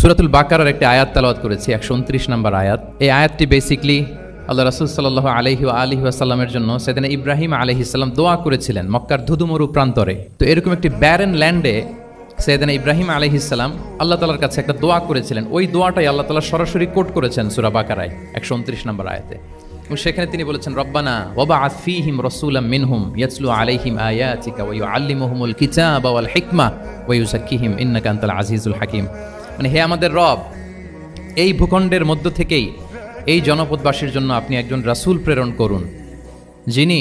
সুরাতুল বাকারার একটি আয়াত তালাওয়াত করেছি, একশো উনত্রিশ নম্বর আয়াত। এই আয়াতটি বেসিকলি আল্লাহ রাসুল সাল্লাহ আলহি আলহি আসাল্লামের জন্য সেদিন ইব্রাহিম আলহি সাল্লাম দোয়া করেছিলেন মক্কার ধুধুমরু প্রান্তরে। তো এরকম একটি ব্যারেন ল্যান্ডে সেদিন ইব্রাহিম আলহি আলহিসাল্লাম আল্লাহ তালার কাছে একটা দোয়া করেছিলেন। ওই দোয়াটাই আল্লাহ তালা সরাসরি কোট করেছেন সুরা বাকারায়, একশো উনত্রিশ নম্বর আয়াতে। এবং সেখানে তিনি বলেছেন, রব্বানা ওবা আফিহিম রসুলাম মিনহুম ইয়াতলু আলাইহিম আয়াতিকা ওয়া ইউআল্লিমুহুমুল কিতাবা ওয়াল হিকমা ওয়া ইউযাক্কিহিম ইন্নাকা আনতাল আজিজুল হাকিম। মানে হে আমাদের রব, এই ভূখণ্ডের মধ্য থেকেই এই জনপদবাসীর জন্য আপনি একজন রাসূল প্রেরণ করুন, যিনি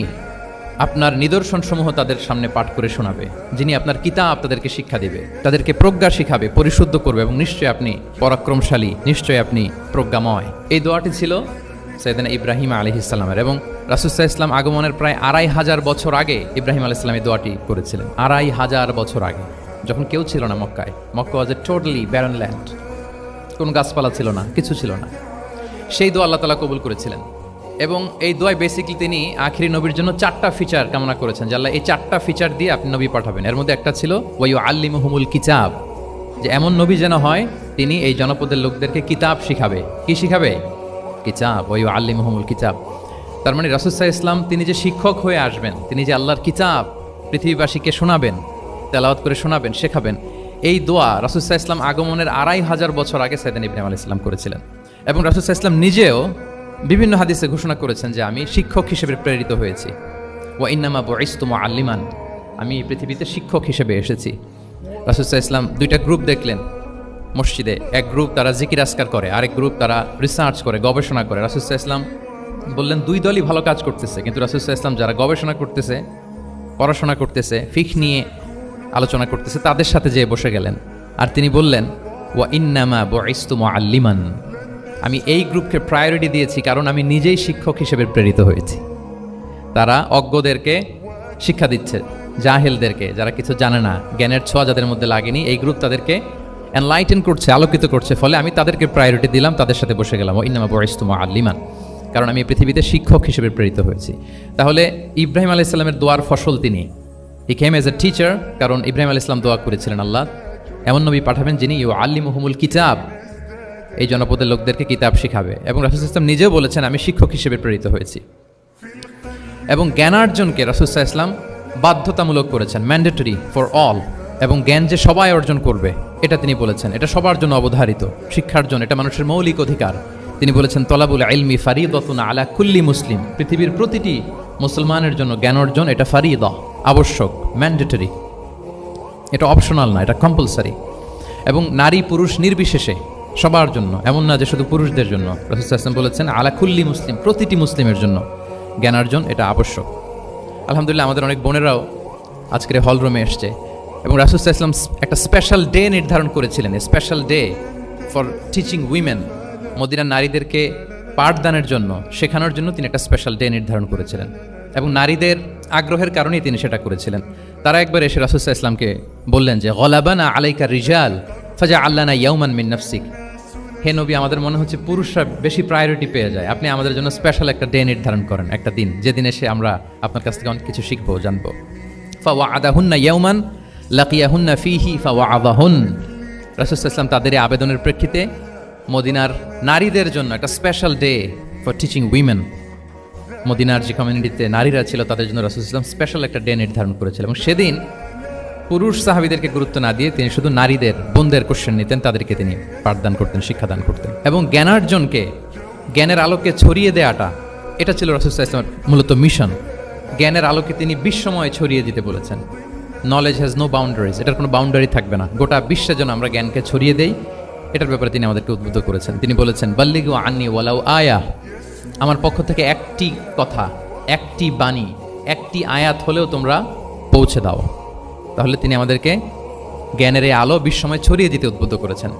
আপনার নিদর্শনসমূহ তাদের সামনে পাঠ করে শোনাবে, যিনি আপনার কিতাব তাদেরকে শিক্ষা দেবে, তাদেরকে প্রজ্ঞা শিখাবে, পরিশুদ্ধ করবে এবং নিশ্চয়ই আপনি পরাক্রমশালী, নিশ্চয়ই আপনি প্রজ্ঞাময়। এই দোয়াটি ছিল সৈয়দান ইব্রাহিম আলী ইসলামের এবং রাসুসাহ ইসলাম আগমনের প্রায় আড়াই হাজার বছর আগে ইব্রাহিম আলী ইসলাম এই দোয়াটি করেছিলেন। আড়াই হাজার বছর আগে। যখন কেউ ছিল না মক্কায়, Mecca was a totally barren land কোনো গাছপালা ছিল না, কিছু ছিল না। সেই দোয়া আল্লাহ তালা কবুল করেছিলেন। এবং এই দোয়ায় বেসিকলি তিনি আখিরি নবীর জন্য চারটা ফিচার কামনা করেছেন, যে আল্লাহ এই চারটা ফিচার দিয়ে আপনি নবী পাঠাবেন। এর মধ্যে একটা ছিল ওই আল্লিমহুমুল কিতাব যে এমন নবী যেন হয়, তিনি এই জনপদের লোকদেরকে কিতাব শিখাবে। কি শিখাবে? কিতাব ওই আল্লিমহুমুল কিতাব তার মানে রাসুসাহ ইসলাম তিনি যে শিক্ষক হয়ে আসবেন, তিনি যে আল্লাহর কিতাব পৃথিবীবাসীকে শোনাবেন তেলাওয়াত করে শোনাবেন, শেখাবেন। এই দোয়া রাসুসাহ ইসলাম আগমনের আড়াই হাজার বছর আগে সাইদান ইব্রাহিম আলী ইসলাম করেছিলেন। এবং রাসুসাহ ইসলাম নিজেও বিভিন্ন হাদিসে ঘোষণা করেছেন যে আমি শিক্ষক হিসেবে প্রেরিত হয়েছি। ও ইন্নামা বইস্তুম আল্লিমান আমি পৃথিবীতে শিক্ষক হিসেবে এসেছি। রাসুসাহ ইসলাম দুইটা গ্রুপ দেখলেন। মসজিদে এক গ্রুপ তারা জিকির আসকার করে, আরেক গ্রুপ তারা রিসার্চ করে, গবেষণা করে। রাসুসাহ ইসলাম বললেন, দুই দলই ভালো কাজ করতেছে। কিন্তু রাসুসাহ ইসলাম যারা গবেষণা করতেছে, পড়াশোনা করতেছে ফিক নিয়ে আলোচনা করতেছে, তাদের সাথে যেয়ে বসে গেলেন। আর তিনি বললেন, ওয়া ইন্নামা বইস্তুম আল্লিমান আমি এই গ্রুপকে প্রায়োরিটি দিয়েছি, কারণ আমি নিজেই শিক্ষক হিসেবে প্রেরিত হয়েছি। তারা অজ্ঞদেরকে শিক্ষা দিচ্ছে, জাহেলদেরকে, যারা কিছু জানে না, জ্ঞানের ছোঁয়া যাদের মধ্যে লাগেনি, এই গ্রুপ তাদেরকে এনলাইটেন করছে, আলোকিত করছে, ফলে আমি তাদেরকে প্রায়োরিটি দিলাম, তাদের সাথে বসে গেলাম। ও ইনামা বয়স্তুমা আল্লিমান কারণ আমি পৃথিবীতে শিক্ষক হিসেবে প্রেরিত হয়েছি। তাহলে ইব্রাহিম আলাহ ইসলামের দোয়ার ফসল তিনি। হি কেম এজ এ টিচার কারণ ইব্রাহিম আল ইসলাম দোয়া করেছিলেন আল্লাহ। এমন নবী পাঠাবেন যিনি ইউ আল্লি মুহমুল কিতাব এই জনপদের লোকদেরকে কিতাব শিখাবে। এবং রাসুল ইসলাম নিজেও বলেছেন, আমি শিক্ষক হিসেবে প্রেরিত হয়েছি। এবং জ্ঞানার্জনকে রাসুসাহ ইসলাম বাধ্যতামূলক করেছেন ম্যান্ডেটরি ফর অল এবং জ্ঞান যে সবাই অর্জন করবে, এটা তিনি বলেছেন। এটা সবার জন্য অবধারিত, শিক্ষার জন্য, এটা মানুষের মৌলিক অধিকার। তিনি বলেছেন, তলাবুল আলমি ফারিদতুন আলা কুল্লি মুসলিম পৃথিবীর প্রতিটি মুসলমানের জন্য জ্ঞান অর্জন, এটা ফারিদ। আবশ্যক ম্যান্ডেটরি এটা অপশনাল না, এটা কম্পালসারি এবং নারী পুরুষ নির্বিশেষে সবার জন্য, এমন না যে শুধু পুরুষদের জন্য। রসুল আসলাম বলেছেন, আলা কুল্লি মুসলিম প্রতিটি মুসলিমের জন্য জ্ঞানার্জন এটা আবশ্যক। আলহামদুলিল্লাহ, আমাদের অনেক বোনেরাও আজকের হল রুমে এসছে। এবং রাসুল ইসলাম একটা স্পেশাল ডে নির্ধারণ করেছিলেন। Special day for teaching women মদিনার নারীদেরকে পাঠদানের জন্য শেখানোর জন্য তিনি একটা স্পেশাল ডে নির্ধারণ করেছিলেন। এবং নারীদের আগ্রহের কারণেই তিনি সেটা করেছিলেন। তারা একবার এসে রাসুসাহ ইসলামকে বললেন যে, গলাবানা আলাইকা রিজাল ফাজা আল্লানা ইয়াউমান মিন নাফসিক। হে নবী, আমাদের মনে হচ্ছে পুরুষরা বেশি প্রায়োরিটি পেয়ে যায়। আপনি আমাদের জন্য স্পেশাল একটা ডে নির্ধারণ করেন, একটা দিন, যেদিন এসে আমরা আপনার কাছ থেকে অনেক কিছু শিখব, জানব। ফাওয়া আদাহুন্না ইয়াউমান, লাকিয়াহুন্না ফিহি ফাওয়া আদাহুন রাসুল ইসলাম তাদের এই আবেদনের প্রেক্ষিতে মদিনার নারীদের জন্য একটা special day for teaching women মদিনার যে কমিউনিটিতে নারীরা ছিল, তাদের জন্য রাসুল ইসলাম স্পেশাল একটা ডে নির্ধারণ করেছিল এবং সেদিন পুরুষ সাহাবিদেরকে গুরুত্ব না দিয়ে তিনি শুধু নারীদের, বোনদের কোশ্চেন নিতেন, তাদেরকে তিনি পাঠদান করতেন, শিক্ষাদান করতেন। এবং জ্ঞানার্জনকে, জ্ঞানের আলোকে ছড়িয়ে দেওয়াটা এটা ছিল রাসুল্লাহ ইসলামের মূলত মিশন জ্ঞানের আলোকে তিনি বিশ্বময় ছড়িয়ে দিতে বলেছেন। নলেজ হ্যাজ নো বাউন্ডারিজ এটার কোনো বাউন্ডারি থাকবে না। গোটা বিশ্বের জন্য আমরা জ্ঞানকে ছড়িয়ে দেই, এটার ব্যাপারে তিনি আমাদেরকে উদ্বুদ্ধ করেছেন। তিনি বলেছেন, বাল্লিগু আন্নি ওয়ালাউ আয়া। আমার পক্ষ থেকে একটি কথা, একটি বাণী, একটি আয়াত হলেও তোমরা পৌঁছে দাও। তাহলে তিনি আমাদেরকে জ্ঞানের এই আলো বিশ্বময় ছড়িয়ে দিতে উদ্বুদ্ধ করেছেন।